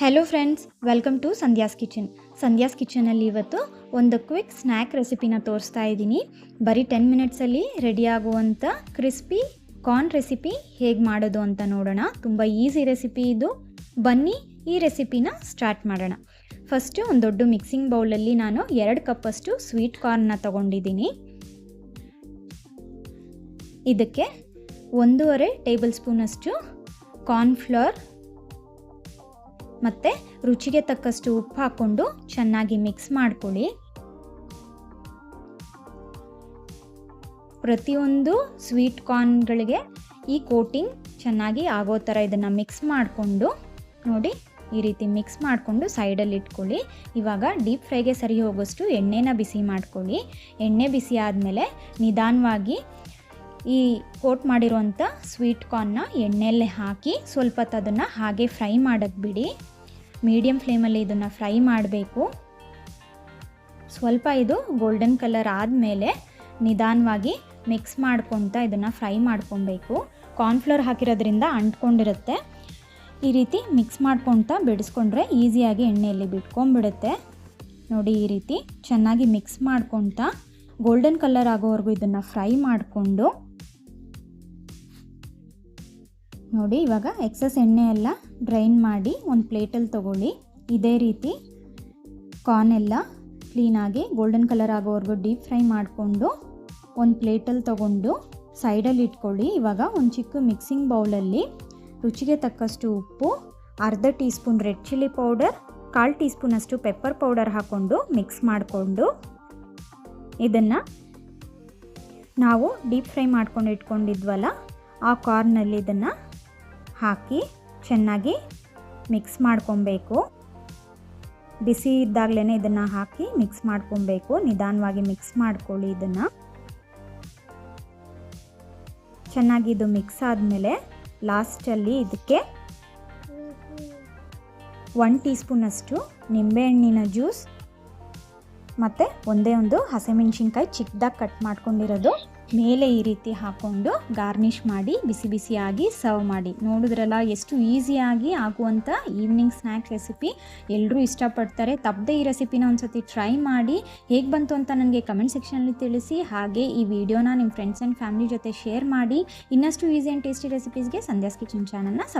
Hello friends welcome to Sandhya's kitchen Sandhya's ಕಿಚನಲ್ಲಿ ಇವತ್ತು ಒಂದು quick snack ರೆಸಿಪಿನ ತೋರಿಸ್ತಾ ಇದ್ದೀನಿ. ಬರೀ ಟೆನ್ ಮಿನಿಟ್ಸಲ್ಲಿ ರೆಡಿ ಆಗುವಂಥ ಕ್ರಿಸ್ಪಿ ಕಾರ್ನ್ ರೆಸಿಪಿ ಹೇಗೆ ಮಾಡೋದು ಅಂತ ನೋಡೋಣ. ತುಂಬ ಈಸಿ ರೆಸಿಪಿ ಇದು. ಬನ್ನಿ ಈ ರೆಸಿಪಿನ ಸ್ಟಾರ್ಟ್ ಮಾಡೋಣ. ಫಸ್ಟು ಒಂದು ದೊಡ್ಡ ಮಿಕ್ಸಿಂಗ್ ಬೌಲಲ್ಲಿ ನಾನು ಎರಡು ಕಪ್ಪಷ್ಟು ಸ್ವೀಟ್ ಕಾರ್ನ್ನ ತಗೊಂಡಿದ್ದೀನಿ. ಇದಕ್ಕೆ ಒಂದೂವರೆ ಟೇಬಲ್ ಸ್ಪೂನಷ್ಟು ಕಾರ್ನ್ಫ್ಲವರ್ ಮತ್ತು ರುಚಿಗೆ ತಕ್ಕಷ್ಟು ಉಪ್ಪು ಹಾಕ್ಕೊಂಡು ಚೆನ್ನಾಗಿ ಮಿಕ್ಸ್ ಮಾಡ್ಕೊಳ್ಳಿ. ಪ್ರತಿಯೊಂದು ಸ್ವೀಟ್ ಕಾರ್ನ್ಗಳಿಗೆ ಈ ಕೋಟಿಂಗ್ ಚೆನ್ನಾಗಿ ಆಗೋ ಥರ ಇದನ್ನು ಮಿಕ್ಸ್ ಮಾಡಿಕೊಂಡು, ನೋಡಿ ಈ ರೀತಿ ಮಿಕ್ಸ್ ಮಾಡಿಕೊಂಡು ಸೈಡಲ್ಲಿ ಇಟ್ಕೊಳ್ಳಿ. ಇವಾಗ ಡೀಪ್ ಫ್ರೈಗೆ ಸರಿ ಹೋಗೋಷ್ಟು ಎಣ್ಣೆನ ಬಿಸಿ ಮಾಡ್ಕೊಳ್ಳಿ. ಎಣ್ಣೆ ಬಿಸಿ ಆದಮೇಲೆ ನಿಧಾನವಾಗಿ ಈ ಕೋಟ್ ಮಾಡಿರುವಂಥ ಸ್ವೀಟ್ ಕಾರ್ನ್ನ ಎಣ್ಣೆಯಲ್ಲೇ ಹಾಕಿ ಸ್ವಲ್ಪ ಹೊತ್ತು ಅದನ್ನು ಹಾಗೆ ಫ್ರೈ ಮಾಡೋಕ್ಕೆ ಬಿಡಿ. ಮೀಡಿಯಮ್ ಫ್ಲೇಮಲ್ಲಿ ಇದನ್ನು ಫ್ರೈ ಮಾಡಬೇಕು. ಸ್ವಲ್ಪ ಇದು ಗೋಲ್ಡನ್ ಕಲರ್ ಆದಮೇಲೆ ನಿಧಾನವಾಗಿ ಮಿಕ್ಸ್ ಮಾಡ್ಕೊತ ಇದನ್ನು ಫ್ರೈ ಮಾಡ್ಕೊಬೇಕು. ಕಾರ್ನ್ಫ್ಲೋರ್ ಹಾಕಿರೋದ್ರಿಂದ ಅಂಟ್ಕೊಂಡಿರುತ್ತೆ. ಈ ರೀತಿ ಮಿಕ್ಸ್ ಮಾಡ್ಕೊತ ಬಿಡಿಸ್ಕೊಂಡ್ರೆ ಈಸಿಯಾಗಿ ಎಣ್ಣೆಯಲ್ಲಿ ಬಿಟ್ಕೊಂಡ್ಬಿಡುತ್ತೆ. ನೋಡಿ ಈ ರೀತಿ ಚೆನ್ನಾಗಿ ಮಿಕ್ಸ್ ಮಾಡ್ಕೊತ ಗೋಲ್ಡನ್ ಕಲರ್ ಆಗೋವರೆಗೂ ಇದನ್ನು ಫ್ರೈ ಮಾಡಿಕೊಂಡು ನೋಡಿ, ಇವಾಗ ಎಕ್ಸಸ್ ಎಣ್ಣೆ ಎಲ್ಲ ಡ್ರೈನ್ ಮಾಡಿ ಒಂದು ಪ್ಲೇಟಲ್ಲಿ ತೊಗೊಳ್ಳಿ. ಇದೇ ರೀತಿ ಕಾರ್ನ್ ಎಲ್ಲ ಕ್ಲೀನಾಗಿ ಗೋಲ್ಡನ್ ಕಲರ್ ಆಗೋವರೆಗೂ ಡೀಪ್ ಫ್ರೈ ಮಾಡಿಕೊಂಡು ಒಂದು ಪ್ಲೇಟಲ್ಲಿ ತೊಗೊಂಡು ಸೈಡಲ್ಲಿ ಇಟ್ಕೊಳ್ಳಿ. ಇವಾಗ ಒಂದು ಚಿಕ್ಕ ಮಿಕ್ಸಿಂಗ್ ಬೌಲಲ್ಲಿ ರುಚಿಗೆ ತಕ್ಕಷ್ಟು ಉಪ್ಪು, ಅರ್ಧ tea spoon red chilli powder, ಕಾಲು ಟೀ ಸ್ಪೂನಷ್ಟು ಪೆಪ್ಪರ್ ಪೌಡರ್ ಹಾಕ್ಕೊಂಡು ಮಿಕ್ಸ್ ಮಾಡಿಕೊಂಡು ಇದನ್ನು ನಾವು ಡೀಪ್ ಫ್ರೈ ಮಾಡ್ಕೊಂಡು ಇಟ್ಕೊಂಡಿದ್ವಲ್ಲ, ಆ ಕಾರ್ನಲ್ಲಿ ಇದನ್ನು ಹಾಕಿ ಚೆನ್ನಾಗಿ ಮಿಕ್ಸ್ ಮಾಡ್ಕೊಬೇಕು. ಬಿಸಿ ಇದ್ದಾಗಲೇ ಇದನ್ನು ಹಾಕಿ ಮಿಕ್ಸ್ ಮಾಡ್ಕೊಬೇಕು. ನಿಧಾನವಾಗಿ ಮಿಕ್ಸ್ ಮಾಡ್ಕೊಳ್ಳಿ ಇದನ್ನು. ಚೆನ್ನಾಗಿ ಇದು ಮಿಕ್ಸ್ ಆದಮೇಲೆ ಲಾಸ್ಟಲ್ಲಿ ಇದಕ್ಕೆ ಒನ್ ಟೀ ಸ್ಪೂನಷ್ಟು ನಿಂಬೆಹಣ್ಣಿನ ಜ್ಯೂಸ್ ಮತ್ತು ಒಂದೇ ಒಂದು ಹಸಿಮೆಣ್ಸಿನ್ಕಾಯಿ ಚಿಕ್ಕದಾಗಿ ಕಟ್ ಮಾಡ್ಕೊಂಡಿರೋದು. ಮೇಲೆ ಈ ರೀತಿ ಹಾಕ್ಕೊಂಡು ಗಾರ್ನಿಷ್ ಮಾಡಿ ಬಿಸಿ ಬಿಸಿಯಾಗಿ ಸರ್ವ್ ಮಾಡಿ. ನೋಡಿದ್ರಲ್ಲ ಎಷ್ಟು ಈಸಿಯಾಗಿ ಆಗುವಂಥ ಈವ್ನಿಂಗ್ ಸ್ನ್ಯಾಕ್ ರೆಸಿಪಿ. ಎಲ್ಲರೂ ಇಷ್ಟಪಡ್ತಾರೆ. ತಪ್ಪದೆ ಈ ರೆಸಿಪಿನ ಒಂದ್ಸತಿ ಟ್ರೈ ಮಾಡಿ. ಹೇಗೆ ಬಂತು ಅಂತ ನನಗೆ ಕಮೆಂಟ್ ಸೆಕ್ಷನಲ್ಲಿ ತಿಳಿಸಿ. ಹಾಗೆ ಈ ವಿಡಿಯೋನ ನಿಮ್ಮ ಫ್ರೆಂಡ್ಸ್ ಆ್ಯಂಡ್ ಫ್ಯಾಮಿಲಿ ಜೊತೆ ಶೇರ್ ಮಾಡಿ. ಇನ್ನಷ್ಟು ಈಸಿ ಆ್ಯಂಡ್ ಟೇಸ್ಟಿ ರೆಸಿಪೀಸ್ಗೆ ಸಂಧ್ಯಾಸ್ ಕಿಚನ್ ಚಾನಲ್ನ